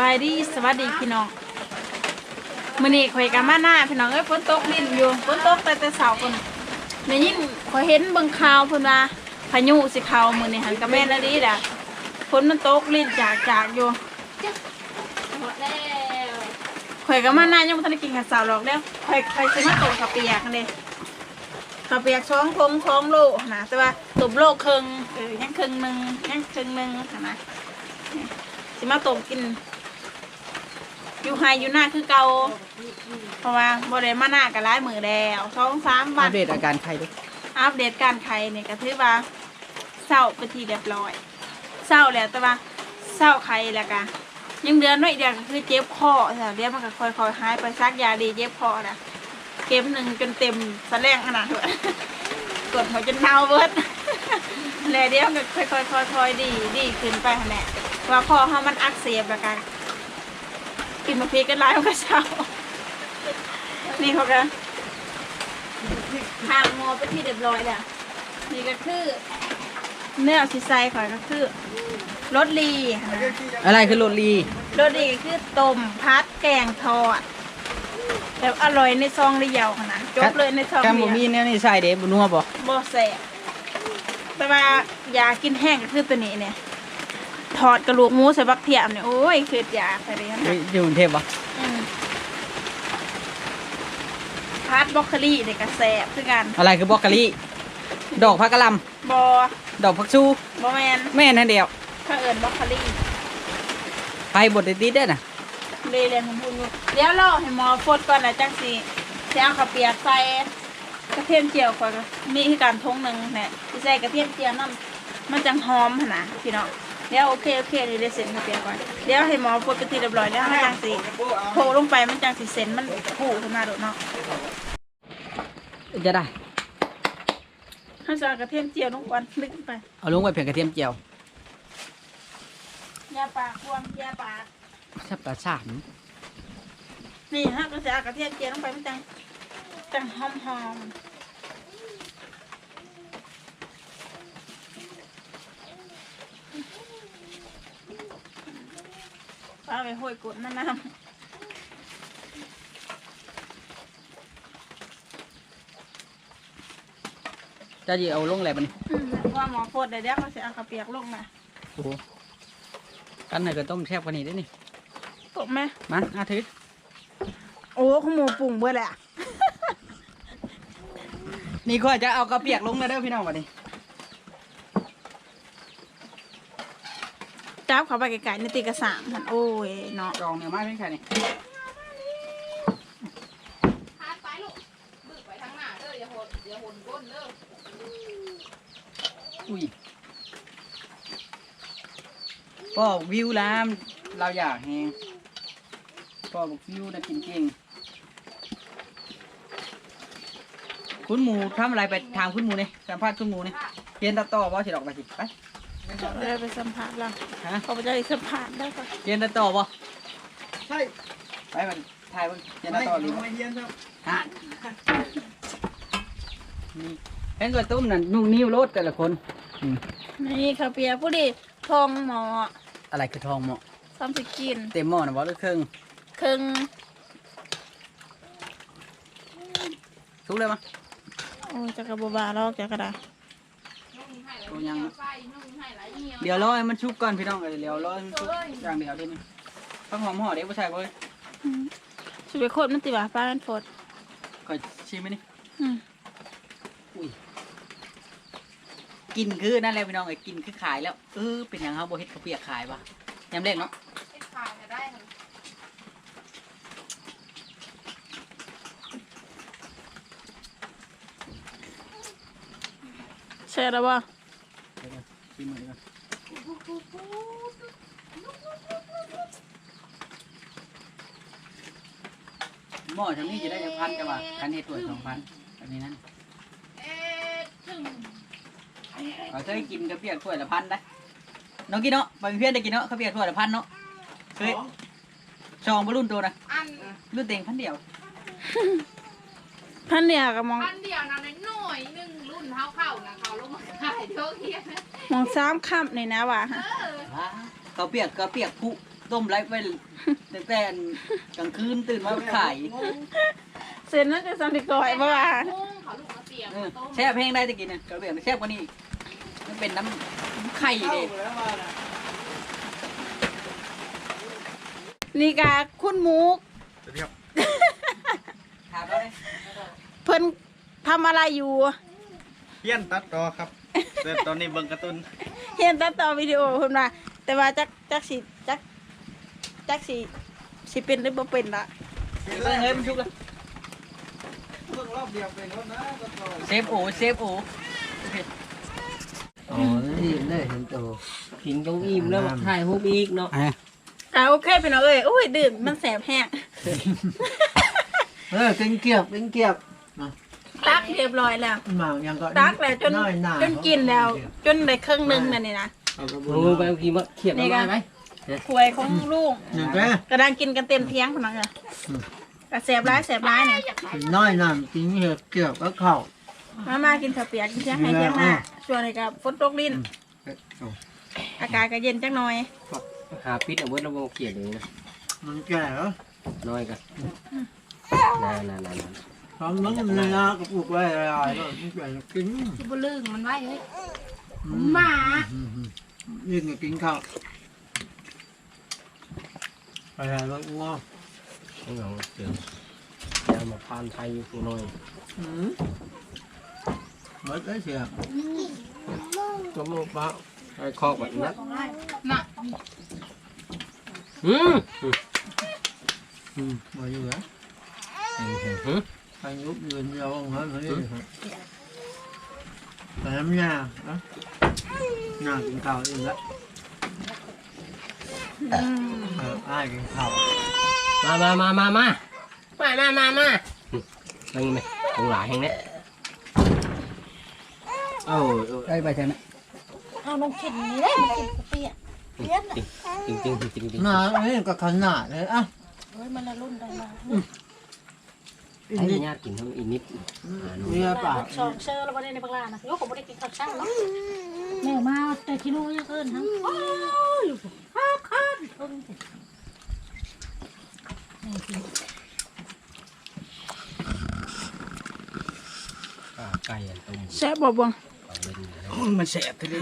บายดีสวัสดีพี่น้องมื้อนี้ข่อยก็มาหน้าพี่น้องเอ้ยฝนตกลิ้นอยู่ฝนตกแต่แต่เช้าพุ่นยินข่อยเห็นเบิ่งข่าวเพิ่นว่าพายุสิเข้ามื้อนี้หันก็แม่นแล้วดีด่ะฝนมันตกลิ้นจากจากอยู่ข่อยก็มาหน้ายังบ่ทันได้กินข้าวเช้าหรอกเด้อข่อยข่อยสิมาต้มข้าวเปียกนี่ข้าวเปียกช้องพงช้องโลนะแต่ว่าตุ่มโลกครึ่งเออยังครึ่งหนึ่งยังครึ่งหนึ่งนะสิมาต้มกิน อยู่ไฮอยู่หน้าคือเก่าเพราะว่าบ่ได้มาหน้ากันหลายมือแล้วสองสามอัวัปนเดตอาการไข้ด้วยอัปเดตการไข่เนี่ยก็ถือว่าเศร้าไปนทีเรียบร้อยเศร้าแล้วแต่ว่าเศร้าไข่แล้วก็ยังเดือนน้อยเดียวก็คือเจ็บคอแต่เดี๋ยวมันก็ค่อยๆหายไปซักยาดีเจ็บคอนะเข็มหนึ่งจนเต็มสะแลงขนาดเลยกดหัวจนเน่าเบิด แล้วเดี๋ยวมันก็ค่อยๆค่อยๆดีดีขึ้นไปหั่นแหละว่าคอเขามันอักเสบแล้วกัน กินมาพริกกันหลายมันก็เช้า นี่เขาก็ทางหมอไปที่เรียบร้อยแล้วนี่ก็คือเนื้อซิไซข่อยก็คือรสลีนะอะไรคือโรลีรสลีก็คือต้มพัดแกงทอดแบบอร่อยในซองเดียวค่ะนะจบเลยในซองการเดีบ่มียวเนี่ยนี่ใส่เด้บ่นัวบ่บ่แสบแต่ว่าอยากกินแห้งก็คือตัวนี้เนี่ย ทอดกระดูกหมูใส่บักเทียมเนี่ยโอ้ยคืออยากใส่เลยนะเฮ้ยอยู่กรุงเทพบ่อืมพัดบรอกโคลีเนี่ยก็แสบคือกัน อะไรคือบรอกโคลีดอกผักกะหล่บอำดอกผักชูบอแมนแม่นั่นเดียวเขาเอิญบรอกโคลีไปบดติดๆได้อน่ะเลยเรียนของพูนอยู่เดี๋ยวรอให้หมอฟดก่อนนะจังสิจะเอาข้าวเปียกใส่กระเทียมเจียวก่อนมีคือการทงหนึ่งเนี่ยที่ใส่กระเทียมเจียวน้ำมันจังหอมหั่นนะพี่น้อง เดี๋ยวโอเคโอเคเดี๋ยวได้เสร็จข้าวเปียกก่อนเดี๋ยวให้หมอฟดกระทีเรียบร้อยแล้วให้จังสิโผล่ลงไปมันจังสิเส้นมันผูขึ้นมาโดดเนาะจะได้ถ้าจะเอากระเทียมเจียวลงก่อนลึกไป เอาลงไปเพียงกระเทียมเจียวยาปากควงยาปากชับตาสามนี่ฮะก็จะเอากระเทียมเจียวลงไปมันจังจังหอมหอมาไปห้อยกดมะนาวจะสิเอาลงแล้วบัดนี้อืมว่าหมอโพดเดี๋ยวเดี๋ยวเขาจะเอากระเปียกลงมาโอ้โหกันให้ก็ต้มแซ่บกว่านี้ได้อนี่ตกไหมมาอาทิตย์โอ้ขโมยปรุงเบื่อแหละนี่ก็จะเอากระเปียกลงแล้วเด้อพี่น้องบัดนี้ จับเขาไปไกลๆในตีกระสามมันโอ้ยเนาะจองเนี่ยมาเพียงนี้พาไปลูกบึกไปทางหน้าเด้ออย่าหดอย่าหนก้นเด้ออุ้ยก็วิวแล้วเราอยากแฮงก็บอกวิวนะกินเก่งคุณหมูทำอะไรไปทางคุณหมูเนี่ยสัมภาษณ์คุณหมูเนี่ยเรียนตัดต่อบ่สิดอกไปสิไป เดี๋ยวไปสัมผัสเราฮะ เขาไปจะได้สัมผัสได้ปะเรียนตัดต่อบ่ใช่ไปมันถ่ายมันเรียนตัดต่อหรือไม่เย็นครับฮะนี่เห็นตัวตุ้มนั่นนุ่งนิ้วรถแต่ละคนอืมนี่ข้าวเปียกผู้ดีทองหมออะไรคือทองเหมาะซ้ำสกินเต็มหม้อนะบ่หรือครึ่งครึ่งทุกเลยมั้ยโอ้ยจะกระบบาลอกจะกระดาษ นุ่งให้หลายเหี่ยวไส้นุ่งให้หลายเหี่ยวเดี๋ยวรอให้มันชุบก่อนพี่น้องเอ้ยเดี๋ยวรอให้มันชุบอย่างเดียวเดี๋ยวนี้ข้าวหอมห่อเดี๋ยวผู้ชายเว้ยสุดไปโคตรมันติบ่าป้ามันฟดขอชิมไหมนี่อืมอุ้ยกินคือนั่นแหละพี่น้องไอ้ยกินคือขายแล้วเออเป็นอย่างเขาโบเฮ็ดข้าวเปียกขายปะยำเล็กเนาะให้ขายจะได้ค่ะแช่แล้วบ่เดี๋ยวก่อนชิมมือดีกว่าหม้อทำนี่จะได้จะพันจะว่าคันนี้ตัวสองพันอันนี้นั่นเอ๊ะถึงเราเคยกินข้าวเปียกถ้วยละพันได้น้องกินเนาะไปเพื่อนได้กินเนาะข้าวเปียกถ้วยละพันเนาะเคยซองบรรลุนตัวนะอันรุ่นเต็งพันเดียว พันเนี่ยก็มองอันเดียวนะหน่อยๆหนึ่งรุ่ นเท้าเข่านะเขาลงมาขายเท่าเทียนมองสามคำในนะว่ะเออว้าข้าวเปียกข้าวเปียกผู้โตต้มไลฟ์ไว้ตั้งแต่กลางคืนตื่นมาขายเส้นนั้นจะสันติกอยบ่ว่ามุ้งเขาลูกมาเตรียมเออมาต้มแช่เพลงได้ตะกินน่ะกระเบียงแช่กว่านี้อีกมันเป็นน้ำไข่เด้นี่กาคุณหมูกถามเขาเลยเพิ่นทำอะไรอยู่ เพี้ยนตัดต่อครับแต่ตอนนี้เบิ่งการ์ตูนเห็นตัดต่อวิดีโอเพิ่นว่าแต่ว่าจักจักสิจักจักสิสิเป็นหรือบ่เป็นละเบิ่งเฮ้ยมันชุกเลยเบิ่งรอบเดียวเป็นแล้วนะตัดต่อเซฟโอเซฟโออ๋อนี่ได้เห็นโตกินต้องอิ่มแล้วถ่ายรูปอีกเนาะอ่าโอเคพี่น้องเอ้ยโอ้ยดื่มมันแสบแห้งเออกินเกียบกินเกียบ ตักเรียบร้อยแล้วมายังก็ตักแล้วจนน้อยหาจนกินแล้ว จนได้ครึ่งหนึงนั่นนี่นะ โอ้ไปเอากินมาเขียบนี่มาก็ไหมควยของลูกหนึ่งแกกระดังกินกันเต็มเที่ยงพนักงานกระแสบร้ายแสบร้ายเนี่ยน้อยน้ำกินเห็ดเกียบก็เข้ามามากินข้าวเปียกกินเที่ยงให้เที่ยงหน้าช่วงนี้กับฝนตกลิ้น อากาศก็เย็นจักหน่อยหาพิษเอาไว้ระวังเขียดเลยนะมันแก่เหรอน้อยกันนานนานนาน ทำมันเนื้อก็ปลูกไว้อะไรก็มันแก่กินสิบุลึงมันไว้เฮ้ยหมายิ่งก็กินข้าวไปอะไรก็งอต้องเอาเสือจะมาพานไทยอยู่น้อยอืมหมดได้เสียก็มึงป้าไอ้คอกแบบนั้นน่ะอืมอืมมาอยู่แล้วอืม ใครยุบยืนยาวเหรอเฮ้ยแต่น้ำยาเนาะยากินข้าวอีกแล้วอืมเอออ้ายกินข้าวมามามามามามามามามานั่งไหมตรงหลายแห่งเนี้ยเอ้าได้ไปใช่ไหมเอาลงขินนี่ได้มันกินกาแฟเลี้ยนน่ะจริงจริงจริงจริงจริงมาเอ้ยก็ขนาดเลยอะเฮ้ยมันละรุ่นได้มา ไอ้ญาติกินทั้งอีนิดเมียปากสองเชอร์แล้ววันนี้ในปากลานะยกผมไม่ได้กินข้าวเช้าเนาะแม่มาแต่ที่รู้ยังเกินทั้งโอ้ยลูกข้าวข้าวเพิ่งสิแม่กินไก่ต้มแซ่บบ่บ่งเอาเล่นมันแสบทีเดี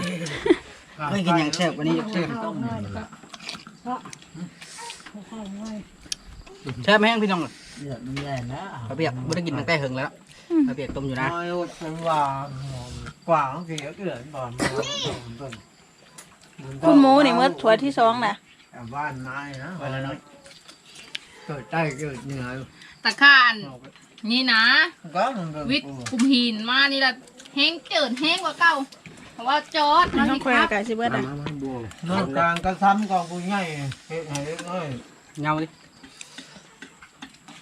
ไม่กินอย่างแสบกวันนี้แสบข้าวหน่อยก็เพราะข้าวหน่อยแช่แห้งพี่น้อง เดือดมันแย่นะกระเบียกไม่ได้กินตั้งแต่หึงแล้วกระเบียกต้มอยู่นะน้อยอดเป็นว่ากว่างเสียเกลือนบ่อนคุณหมูนี่เมื่อถั่วที่สองน่ะบ้านนายนะวันละน้อยเกิดใต้เกิดเหนือตะขานนี่นะก็มันเป็นวิทย์คุมหินมานี่ละแห้งเจิดแห้งกว่าเก่าเพราะว่าจอดมันเนาะต้องนี่คอยครัอาบกาศสิเบิดมาอะมามาบวงนอกกลางกระซ้ำกองกูใหญ่เฮ็ดให้เล็กน้อยเงาดิเ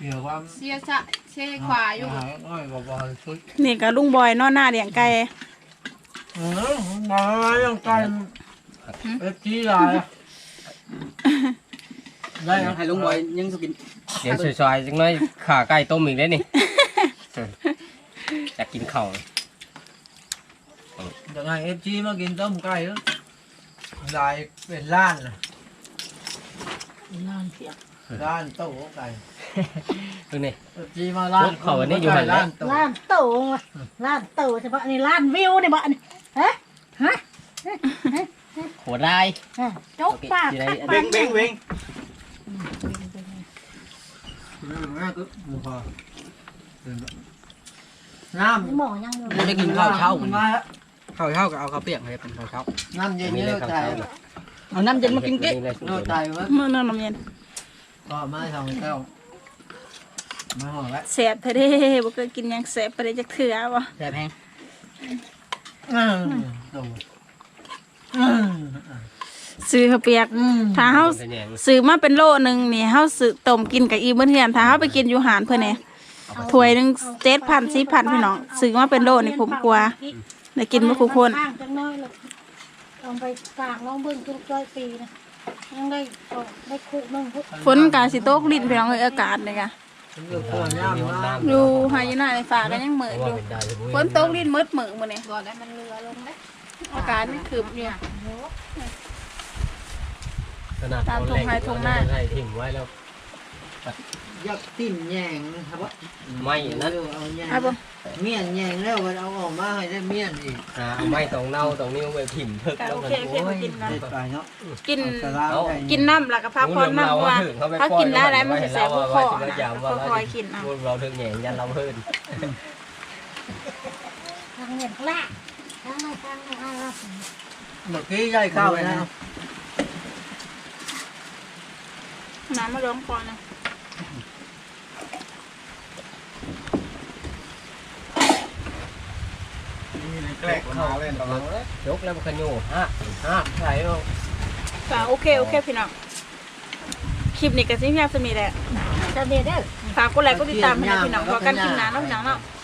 สียความเสียชะเช่ขวาอยู่หายน้อยบ่อยสุดนี่ก็ลุงบอยนอนหน้าเลี้ยงไก่เออมายังกันเอฟซีลายได้ครับให้ลุงบอยยังสุกินเดี๋ยวซอยๆจังน้อยขาไก่ต้มอีกได้นี่อยากกินข้าวยังไงเอฟซีมากินต้มไก่ลายเป็นล้านนะนอนเสียล้านโต๊ะไก่ ดูนี่เอฟซีมาล้านเขาอันนี้อยู่หันแล้วล้านโต๊ะล้านโตว่ะล้านโตเฉพาะนี่ล้านวิวเนี่ยบ้านฮะฮะโหดได้ฮะจกปากที่ไหนคักเบ่งเบ่งเบ่งน่าก็มูพอน้ำหมอยังอยู่ไม่ได้กินข้าวเช้าเหมือนมาแล้วข้าวเช้าก็เอาข้าวเปียกให้เป็นข้าวเช้าน้ำเย็นมีเยอะไรอะข้าวใจเช้าเอาน้ำเย็นมากินเก๊ะโน่ใจวะมื้อนั้นน้ำเย็นก็มาทำเจ้า มาหอแล้วแซ่บเท่เด้บ่เคยกินหยังแซ่บไปได้จักเทื่อบ่แสบแห้งอืมโตอืมซื้อข้าวเปียกถ้าเฮาเป็นแหนงซื้อมาเป็นโลนึงนี่เฮาซื้อต้มกินกับอีมื้อเทื่อนถ้าเฮาไปกินอยู่หานเพิ่นนี่ถ้วยหนึง7,000 4,000พี่น้องซื้อมาเป็นโลนี่ผมกลัวได้กินบ่ทุกคนข้างจังน้อยเลยลองไปกลางลองเบิ่งทุกร้อยปีนะยังได้ออกได้คุกนึงคุกฝนกาสิตกลิ้นพี่น้องเอ้ยอากาศนี่กะ อยู่หายหน่าในฝากันยังเหมือดูฝนตกลิ้นมืดเหมือมือเลยก่อนได้มันเรือลงได้อาการนี่คือเนี่ยตามทงไทยทงหน้าทิ้งไว้แล้ว ยากติ่มแยงนะครับว่าไม่นั่นเอาแยงเอาบ่ เมียนแยงแล้วมันเอาออกมาให้ได้เมียนอีกอ่าเอาไม่ตรงเน่าตรงนิ้วไปถิ่มเพิกก็แล้วโอมันเคโอเคมากินกันเด็ดไปเนาะกินสลามได้กินน้ำแล้วก็พักผ่อนน้ำเพราะว่าถ้ากินได้แล้วมันจะเสียพวกคอนะค่อยๆกินเอาเราถึงแหงยันเราเพิ่นทางเงินละทางไหนทางไหนทางละเมื่อกี้ยายเข้านะน้ำมาล้องคอนะ นี่ใน แกล้งเข้าเล่นตลอดยกแล้วมันขยูฮะฮะใส่เอาก็โอเค โอเค พี่น้อง คลิปนี้ก็สิเพียงสมีแหละ จะเบียดเด้อฝากกดไลค์กดติดตามให้นะพี่น้องพอกันคลิปหน้าเนาะพี่น้องเนาะบ๊ายบาย